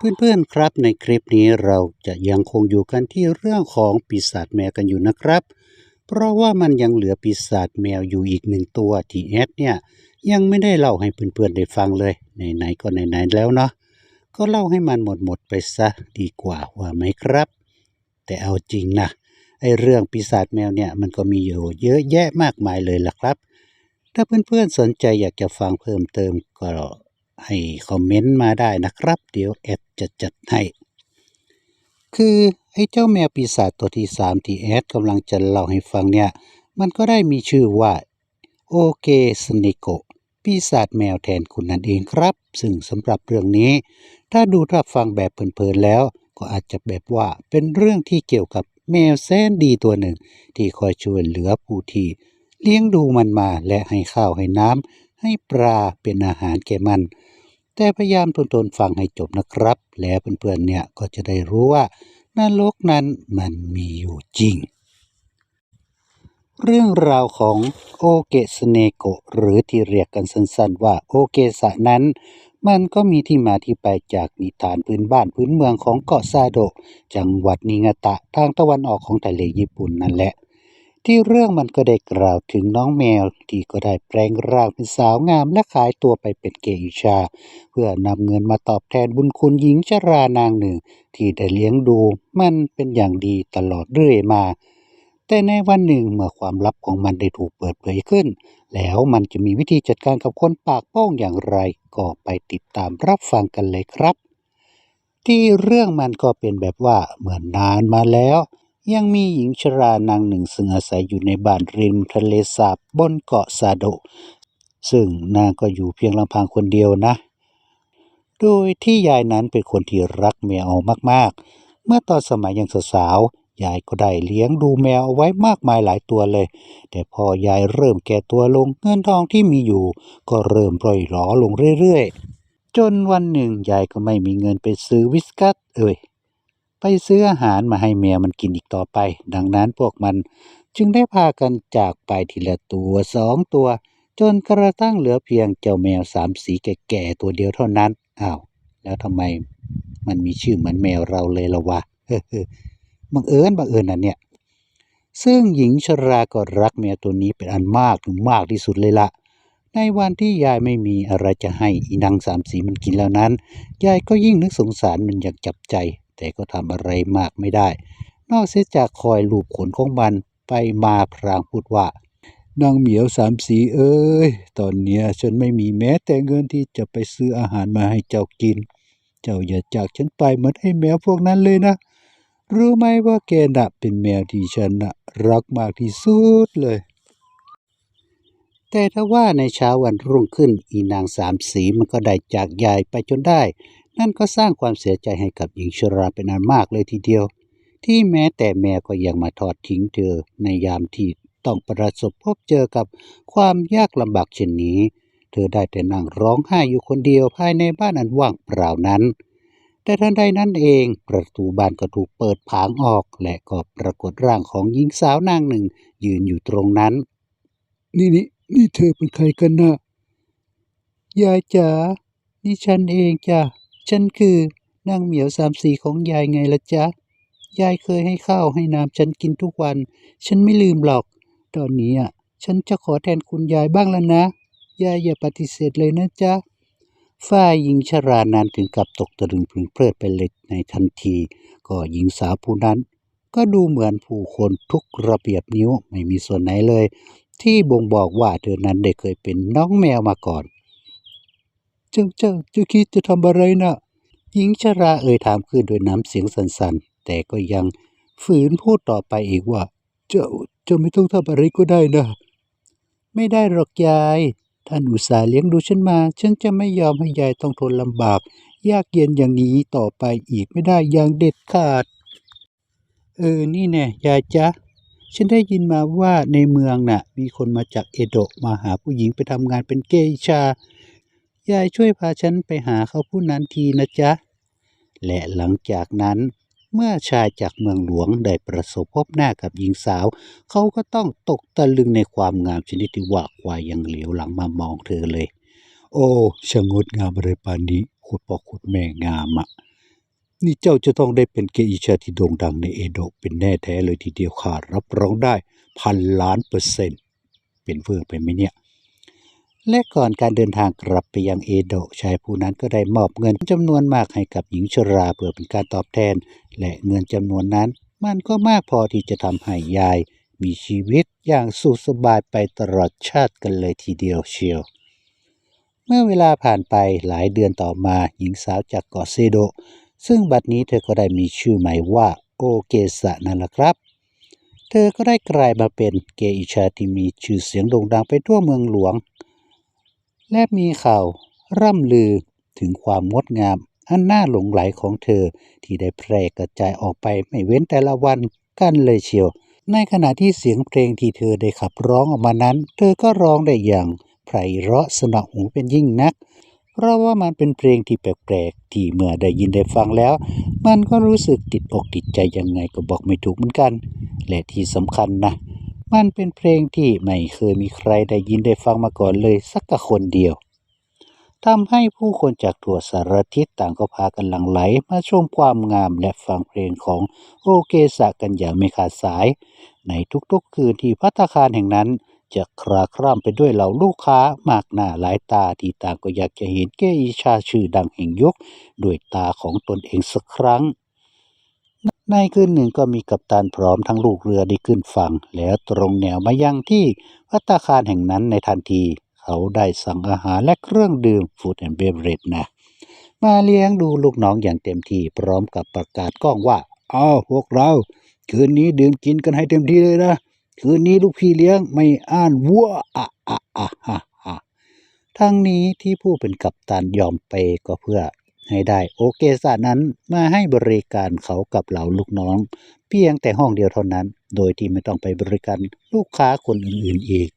เพื่อนๆครับในคลิปนี้เราจะยังคงอยู่กันที่เรื่องของปีศาจแมวกันอยู่นะครับ เพราะว่ามันยังเหลือปีศาจแมวอยู่อีกหนึ่งตัวที่แอดเนี่ยยังไม่ได้เล่าให้เพื่อนๆได้ฟังเลยไหนๆก็ไหนๆแล้วเนาะก็เล่าให้มันหมดๆไปซะดีกว่าว่าไหมครับ แต่เอาจริงนะไอเรื่องปีศาจแมวเนี่ยมันก็มีอยู่เยอะแยะมากมายเลยล่ะครับ ถ้าเพื่อนๆสนใจอยากจะฟังเพิ่มเติมก็ ให้คอมเมนต์มาได้นะครับ เดี๋ยวแอดจะจัดให้ คือไอ้เจ้าแมวปีศาจตัวที่สามที่แอดกำลังจะเล่าให้ฟังเนี่ย มันก็ได้มีชื่อว่าโอเกสเนโกปีศาจแมวแทนคุณนั่นเองครับ ซึ่งสำหรับเรื่องนี้ ถ้าดูถ้าฟังแบบเพลินๆแล้ว ก็อาจจะแบบว่าเป็นเรื่องที่เกี่ยวกับแมวแสนดีตัวหนึ่ง ที่คอยช่วยเหลือผู้ที่เลี้ยงดูมันมาและให้ข้าวให้น้ำให้ปลาเป็นอาหารแก่มัน แต่พยายามทนทนฟังให้จบนะครับ แล้วเพื่อนๆเนี่ยก็จะได้รู้ว่านรกนั้นมันมีอยู่จริง เรื่องราวของโอเกสเนโกหรือที่เรียกกันสั้นๆ ว่าโอเกสะนั้น มันก็มีที่มาที่ไปจากนิทานพื้นบ้านพื้นเมืองของเกาะซาโด จังหวัดนิงาตะทางตะวันออกของทะเลญี่ปุ่นนั่นแหละ ที่เรื่องมันก็ได้กล่าวถึงน้องแมว ที่ก็ได้แปลงร่างเป็นสาวงามและขายตัวไปเป็นเกอิชา เพื่อนำเงินมาตอบแทนบุญคุณหญิงชรานางหนึ่ง ที่ได้เลี้ยงดูมันเป็นอย่างดีตลอดเรื่อยมา แต่ในวันหนึ่งเมื่อความลับของมันได้ถูกเปิดเผยขึ้น แล้วมันจะมีวิธีจัดการกับคนปากโป้งอย่างไร ก็ไปติดตามรับฟังกันเลยครับ ที่เรื่องมันก็เป็นแบบว่าเหมือนนานมาแล้ว ยังมีหญิงชรานางหนึ่งซึ่งอาศัยอยู่ในบ้านริมทะเลสาบบนเกาะซาโด ซึ่งนางก็อยู่เพียงลำพังคนเดียวนะ โดยที่ยายนั้นเป็นคนที่รักแมวมากๆ เมื่อตอนสมัยยังสาวๆยายก็ได้เลี้ยงดูแมวเอาไว้มากมายหลายตัวเลย แต่พอยายเริ่มแก่ตัวลงเงินทองที่มีอยู่ ก็เริ่มปล่อยหลอลงเรื่อยๆ จนวันหนึ่งยายก็ไม่มีเงินไปซื้อวิสกัสเอ่ย ไปซื้ออาหารมาให้แมวมันกินอีกต่อไป ดังนั้นพวกมันจึงได้พากันจากไปทีละตัวสองตัว จนกระทั่งเหลือเพียงเจ้าแมวสามสีแก่ๆตัวเดียวเท่านั้นอ้าวแล้วทำไมมันมีชื่อเหมือนแมวเราเลยละวะเฮ้อๆบังเอิญบังเอิญนะเนี่ย ซึ่งหญิงชราก็รักแมวตัวนี้เป็นอันมากถึงมากที่สุดเลยละในวันที่ยายไม่มีอะไรจะให้อีนางสามสีมันกินแล้วนั้น ยายก็ยิ่งนึกสงสารมันอยางจับใจ แต่ก็ทำอะไรมากไม่ได้ นอกเสียจากคอยลูบขนของมันไปมาพรางพูดว่านางเหมียวสามสีเอ้ย ตอนเนี้ยฉันไม่มีแม้แต่เงินที่จะไปซื้ออาหารมาให้เจ้ากิน เจ้าอย่าจากฉันไปเหมือนไอ้แมวพวกนั้นเลยนะ รู้ไหมว่าแกน่ะเป็นแมวที่ฉันน่ะรักมากที่สุดเลย แต่ถ้าว่าในเช้าวันรุ่งขึ้นอีนางสามสีมันก็ได้จากยายไปจนได้ นั่นก็สร้างความเสียใจให้กับหญิงชราเป็นอันมากเลยทีเดียว ที่แม้แต่แม่ก็ยังมาทอดทิ้งเธอในยามที่ต้องประสบพบเจอกับความยากลำบากเช่นนี้ เธอได้แต่นั่งร้องไห้อยู่คนเดียวภายในบ้านอันว่างเปล่านั้น แต่ทันใดนั้นเองประตูบ้านก็ถูกเปิดผางออก และก็ปรากฏร่างของหญิงสาวนางหนึ่ง ยืนอยู่ตรงนั้น นี่นี่นี่เธอเป็นใครกันนะยายจ๋านี่ฉันเองจ้ะ ฉันคือนางเหมียวสามสีของยายไงละจ๊ะ ยายเคยให้ข้าวให้น้ำฉันกินทุกวัน ฉันไม่ลืมหรอก ตอนนี้อะ ฉันจะขอแทนคุณยายบ้างแล้วนะ ยายอย่าปฏิเสธเลยนะจ๊ะฝ่ายหญิงชรานั้นถึงกับตกตะลึงพึงเพลิดไปเลยในทันที ก็หญิงสาวผู้นั้น ก็ดูเหมือนผู้คนทุกระเบียบนิ้วไม่มีส่วนไหนเลย ที่บ่งบอกว่าเธอนั้นได้เคยเป็นน้องแมวมาก่อน เจ้าเจ้าเจ้าคิดจะทำอะไรนะหญิงชราเอ่ยถามขึ้นด้วยน้ำเสียงสั่นๆ แต่ก็ยังฝืนพูดต่อไปอีกว่า เจ้าเจ้าไม่ต้องทำอะไรก็ได้นะ ไม่ได้หรอกยาย ท่านอุตส่าห์เลี้ยงดูฉันมา ฉันจะไม่ยอมให้ยายต้องทนลำบาก ยากเย็นอย่างนี้ต่อไปอีกไม่ได้อย่างเด็ดขาด เออ นี่แน่ยายจ๊ะฉันได้ยินมาว่าในเมืองน่ะ มีคนมาจากเอโดะมาหาผู้หญิงไปทำงานเป็นเกอิชา ยายช่วยพาฉันไปหาเขาผู้นั้นทีนะจ๊ะ และหลังจากนั้นเมื่อชายจากเมืองหลวงได้ประสบพบหน้ากับหญิงสาว เขาก็ต้องตกตะลึงในความงามชนิดที่ว่าควายยังเหลียวหลังมามองเธอเลย โอ้ช่างงดงามอะไรปานนี้ขุดปอกขุดแม่งามอะนี่เจ้าจะต้องได้เป็นเกอิชาที่โด่งดังในเอโดะเป็นแน่แท้เลยทีเดียวค่ะรับรองได้พันล้านเปอร์เซ็นต์เป็นเฟื่องไปไหมเนี่ย และก่อนการเดินทางกลับไปยังเอโดะชายผู้นั้นก็ได้มอบเงินจำนวนมากให้กับหญิงชราเพื่อเป็นการตอบแทน และเงินจำนวนนั้น มันก็มากพอที่จะทำให้ยาย มีชีวิตอย่างสุขสบายไปตลอดชาติกันเลยทีเดียวเชียว เมื่อเวลาผ่านไปหลายเดือนต่อมาหญิงสาวจากเกาะเซโดะซึ่งบัดนี้เธอก็ได้มีชื่อใหม่ว่าโอเกสะนั่นแหละครับเธอก็ได้กลายมาเป็นเกอิชาที่มีชื่อเสียงโด่งดังไปทั่วเมืองหลวง และมีข่าวร่ำลือถึงความงดงาม อันน่าหลงไหลของเธอที่ได้แพร่กระจายออกไปไม่เว้นแต่ละวันกันเลยเชียว ในขณะที่เสียงเพลงที่เธอได้ขับร้องออกมานั้น เธอก็ร้องได้อย่างไพเราะสนอหูเป็นยิ่งนัก เพราะว่ามันเป็นเพลงที่แปลกๆที่เมื่อได้ยินได้ฟังแล้ว มันก็รู้สึกติดอกติดใจยังไงก็บอกไม่ถูกเหมือนกัน และที่สำคัญนะ มันเป็นเพลงที่ไม่เคยมีใครได้ยินได้ฟังมาก่อนเลยสักคนเดียวทำให้ผู้คนจากทั่วสารทิศต่างก็พากันหลั่งไหลมาชมความงามและฟังเพลงของโอเกสะกันอย่างไม่ขาดสาย ในทุกๆคืนที่พัตตาคารแห่งนั้นจะคราคร่ำไปด้วยเหล่าลูกค้ามากหน้าหลายตาที่ต่างก็อยากจะเห็นเกอิชาชื่อดังแห่งยุคด้วยตาของตนเองสักครั้ง ในคืนหนึ่งก็มีกัปตันพร้อมทั้งลูกเรือได้ขึ้นฝั่ง แล้วตรงแนวมายังที่พัตตาคารแห่งนั้นในทันที เขาได้สั่งอาหารและเครื่องดื่มฟูดแอนด์เบเรจนะ มาเลี้ยงดูลูกน้องอย่างเต็มที่พร้อมกับประกาศก้องว่าอ้าวพวกเรา คืนนี้ดื่มกินกันให้เต็มที่เลยนะ คืนนี้ลูกพี่เลี้ยงไม่อ่านวัวอะอะอะอะอะทั้งนี้ที่ผู้เป็นกัปตันยอมเปก็เพื่อ ให้ได้โอเกสานั้นมาให้บริการเขากับเหล่าลูกน้อง เพียงแต่ห้องเดียวเท่านั้น โดยที่ไม่ต้องไปบริการลูกค้าคนอื่นๆอีก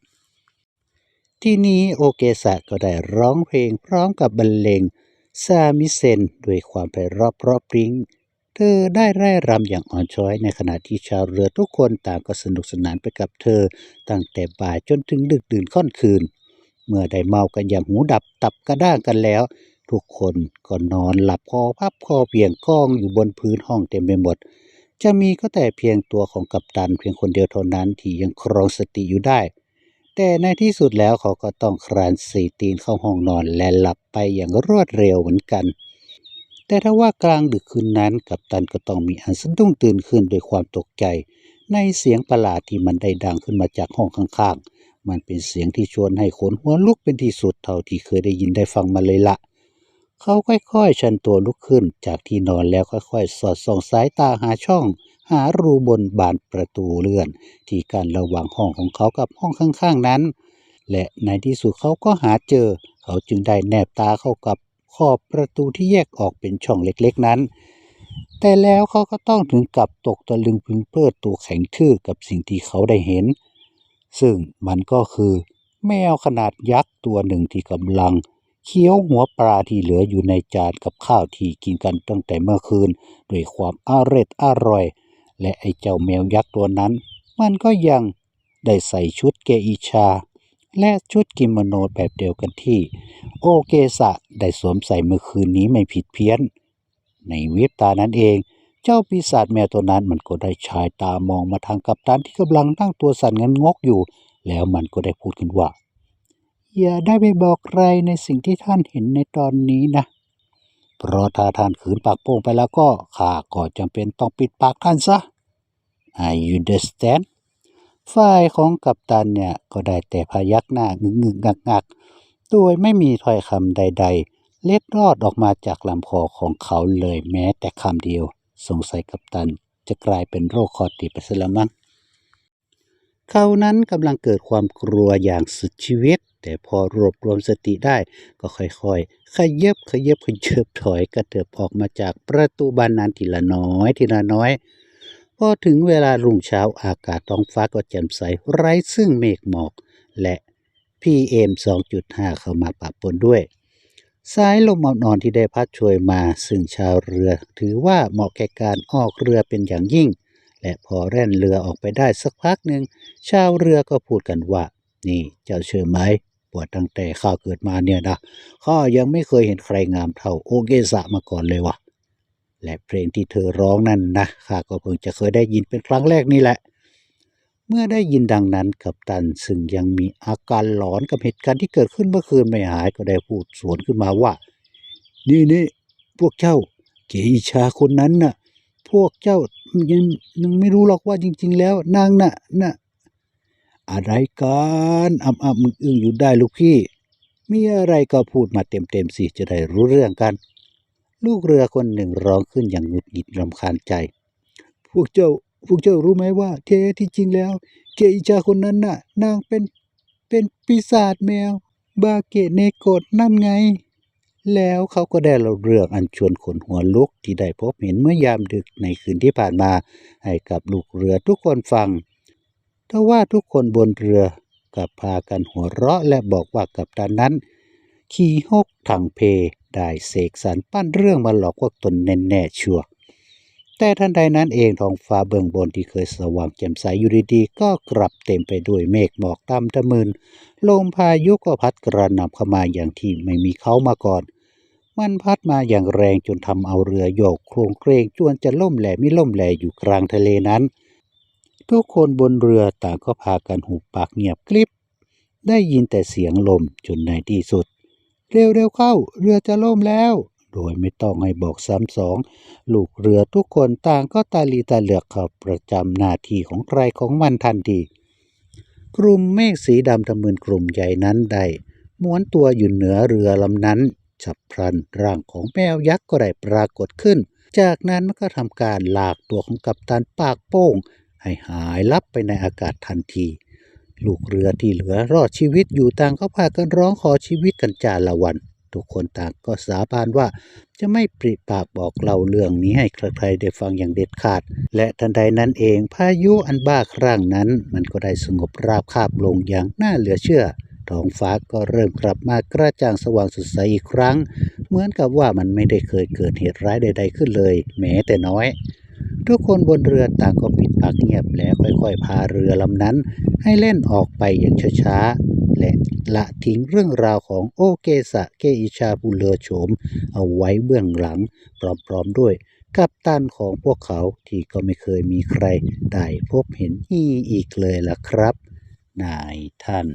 ที่นี้โอเกสะก็ได้ร้องเพลงพร้อมกับบรรเลงซามิเซนด้วยความไพเราะเพราะพริ้ง เธอได้ไร่รำอย่างอ่อนช้อย ในขณะที่ชาวเรือทุกคนต่างก็สนุกสนานไปกับเธอ ตั้งแต่บ่ายจนถึงดึกดื่นค่อนคืน เมื่อได้เมากันอย่างหูดับตับกระด้างกันแล้ว ทุกคนก็นอนหลับคอพับคอเพียงกองอยู่บนพื้นห้องเต็มไปหมด จะมีก็แต่เพียงตัวของกัปตันเพียงคนเดียวเท่านั้นที่ยังครองสติอยู่ได้ แต่ในที่สุดแล้วเขาก็ต้องคลานสีตีนเข้าห้องนอนและหลับไปอย่างรวดเร็วเหมือนกัน แต่ถ้าว่ากลางดึกคืนนั้นกัปตันก็ต้องมีอันสะดุ้งตื่นขึ้นด้วยความตกใจ ในเสียงประหลาดที่มันได้ดังขึ้นมาจากห้องข้างๆ มันเป็นเสียงที่ชวนให้ขนหัวลุกเป็นที่สุดเท่าที่เคยได้ยินได้ฟังมาเลยละ เขาค่อยๆชันตัวลุกขึ้นจากที่นอนแล้วค่อยๆ สอดส่องสายตาหาช่อง หารูบนบานประตูเลื่อน ที่กันระหว่างห้องของเขากับห้องข้างๆนั้น และในที่สุดเขาก็หาเจอ เขาจึงได้แนบตาเข้ากับขอบประตูที่แยกออกเป็นช่องเล็กๆนั้น แต่แล้วเขาก็ต้องถึงกับตกตะลึงพึงเพลิดตัวแข็งทื่อกับสิ่งที่เขาได้เห็น ซึ่งมันก็คือ แมวขนาดยักษ์ตัวหนึ่งที่กำลัง เคี้ยวหัวปลาที่เหลืออยู่ในจานกับข้าวที่กินกันตั้งแต่เมื่อคืนด้วยความอร็ดอร่อย และไอ้เจ้าแมวยักษ์ตัวนั้น มันก็ยังได้ใส่ชุดเกอิชา และชุดกิโมโนแบบเดียวกันที่ โอเกสะได้สวมใส่เมื่อคืนนี้ไม่ผิดเพี้ยน ในวิบตานั้นเอง เจ้าปีศาจแมวตัวนั้นมันก็ได้ชายตามองมาทางกัปตันที่กำลังนั่งตัวสั่นเงันงกอยู่ แล้วมันก็ได้พูดขึ้นว่า อย่าได้ไปบอกใครในสิ่งที่ท่านเห็นในตอนนี้นะ เพราะถ้าท่านขืนปากโป้งไปแล้วก็ข้าก็จำเป็นต้องปิดปากท่านซะ I understand ฝ่ายของกัปตันเนี่ยก็ได้แต่พยักหน้างึงงึงงักงักโดยไม่มีถ้อยคำใด ๆ เล็ดรอดออกมาจากลำคอของเขาเลยแม้แต่คำเดียว สงสัยกัปตันจะกลายเป็นโรคคอติไปซะแล้วมั้ง เขานั้นกำลังเกิดความกลัวอย่างสุดชีวิต แต่พอรวบรวมสติได้ ก็ค่อยๆขยับขยับขยับถอยกระเถิบออกมาจากประตูบานนั้นทีละน้อย ทีละน้อยพอถึงเวลารุ่งเช้าอากาศท้องฟ้าก็แจ่มใสไร้ซึ่งเมฆหมอก และ PM 2.5 เข้ามาปะปนด้วยสายลมอ่อนๆที่ได้พัดโชยมา ซึ่งชาวเรือถือว่าเหมาะแก่การออกเรือเป็นอย่างยิ่ง และพอแล่นเรือออกไปได้สักพักหนึ่งชาวเรือก็พูดกันว่า นี่เจ้าเชื่อไหมปวดตั้งแต่ข้าเกิดมาเนี่ยนะข้ายังไม่เคยเห็นใครงามเท่าโอเกสะมาก่อนเลยวะและเพลงที่เธอร้องนั่นนะข้าก็เพิ่งจะเคยได้ยินเป็นครั้งแรกนี่แหละ เมื่อได้ยินดังนั้นกัปตันซึ่งยังมีอาการหลอนกับเหตุการณ์ที่เกิดขึ้นเมื่อคืนไม่หายก็ได้พูดสวนขึ้นมาว่า นี่นี่พวกเจ้าเกอิชาคนนั้นน่ะ พวกเจ้ายังยังไม่รู้หรอกว่าจริง ๆ แล้วนางน่ะน่ะอะไรกันอ่ำอ่ำมึงอึ้งอยู่ได้ลูกพี่ มีอะไรก็พูดมาเต็มๆสิจะได้รู้เรื่องกัน ลูกเรือคนหนึ่งร้องขึ้นอย่างหงุดหงิดรำคาญใจ พวกเจ้าพวกเจ้ารู้ไหมว่าแท้ที่จริงแล้ว เกอิชาคนนั้นน่ะ นางเป็นเป็นปีศาจแมว บาเกะเนโกดนั่นไง แล้วเขาก็ได้เล่าเรื่องอันชวนขนหัวลุกที่ได้พบเห็นเมื่อยามดึกในคืนที่ผ่านมา ให้กับลูกเรือทุกคนฟังทว่าทุกคนบนเรือกับพากันหัวเราะและบอกว่ากับตันนั้นขี่ฮกถังเพ ได้เสกสรรปั้นเรื่องมาหลอกพวกตนแน่ๆชัวแต่ทันใดนั้นเองท้องฟ้าเบื้องบนที่เคยสว่างแจ่มใสอยู่ดีๆก็กลับเต็มไปด้วยเมฆหมอกดำตะมึนลมพายุก็พัดกระหน่ำเข้ามาอย่างที่ไม่มีเขามาก่อน มันพัดมาอย่างแรงจนทำเอาเรือโยกโครงเกรงจวนจะล่มแหลไม่ล่มแหล่อยู่กลางทะเลนั้น ทุกคนบนเรือต่างก็พากันหุบปากเงียบกริบ ได้ยินแต่เสียงลมจนในที่สุด เร็วๆเข้า เรือจะล่มแล้ว โดยไม่ต้องให้บอกซ้ำสอง ลูกเรือทุกคนต่างก็ตาลีตาเหลือกข้าประจำหน้าที่ของใครของมันทันทีกลุ่มเมฆสีดำทะมึนกลุ่มใหญ่นั้นได้ม้วนตัวอยู่เหนือเรือลำนั้น ฉับพลันร่างของแมวยักษ์ก็ได้ปรากฏขึ้น จากนั้นมันก็ทำการลากตัวของกัปตันปากโป้ง ให้หายลับไปในอากาศทันที ลูกเรือที่เหลือรอดชีวิตอยู่ต่างก็พากันร้องขอชีวิตกันจาละวัน ทุกคนต่างก็สาบานว่าจะไม่ปริปากบอกเล่าเรื่องนี้ให้ใครๆได้ฟังอย่างเด็ดขาด และทันใดนั้นเองพายุอันบ้าครั่งนั้น มันก็ได้สงบราบคาบลงอย่างน่าเหลือเชื่อ ท้องฟ้าก็เริ่มกลับมากระจ่างสว่างสดใสอีกครั้ง เหมือนกับว่ามันไม่ได้เคยเกิดเหตุร้ายใด ๆ ขึ้นเลย แม้แต่น้อย ทุกคนบนเรือต่างก็ปิดปากเงียบแล้วค่อยๆ พาเรือลำนั้น ให้เล่นออกไปอย่างช้าๆและละทิ้งเรื่องราวของโอเกสะเกอิชาผู้เลอโฉม เอาไว้เบื้องหลัง พร้อมๆด้วยกัปตันของพวกเขาที่ก็ไม่เคยมีใครได้พบเห็นอีอีกเลยล่ะครับ นายท่าน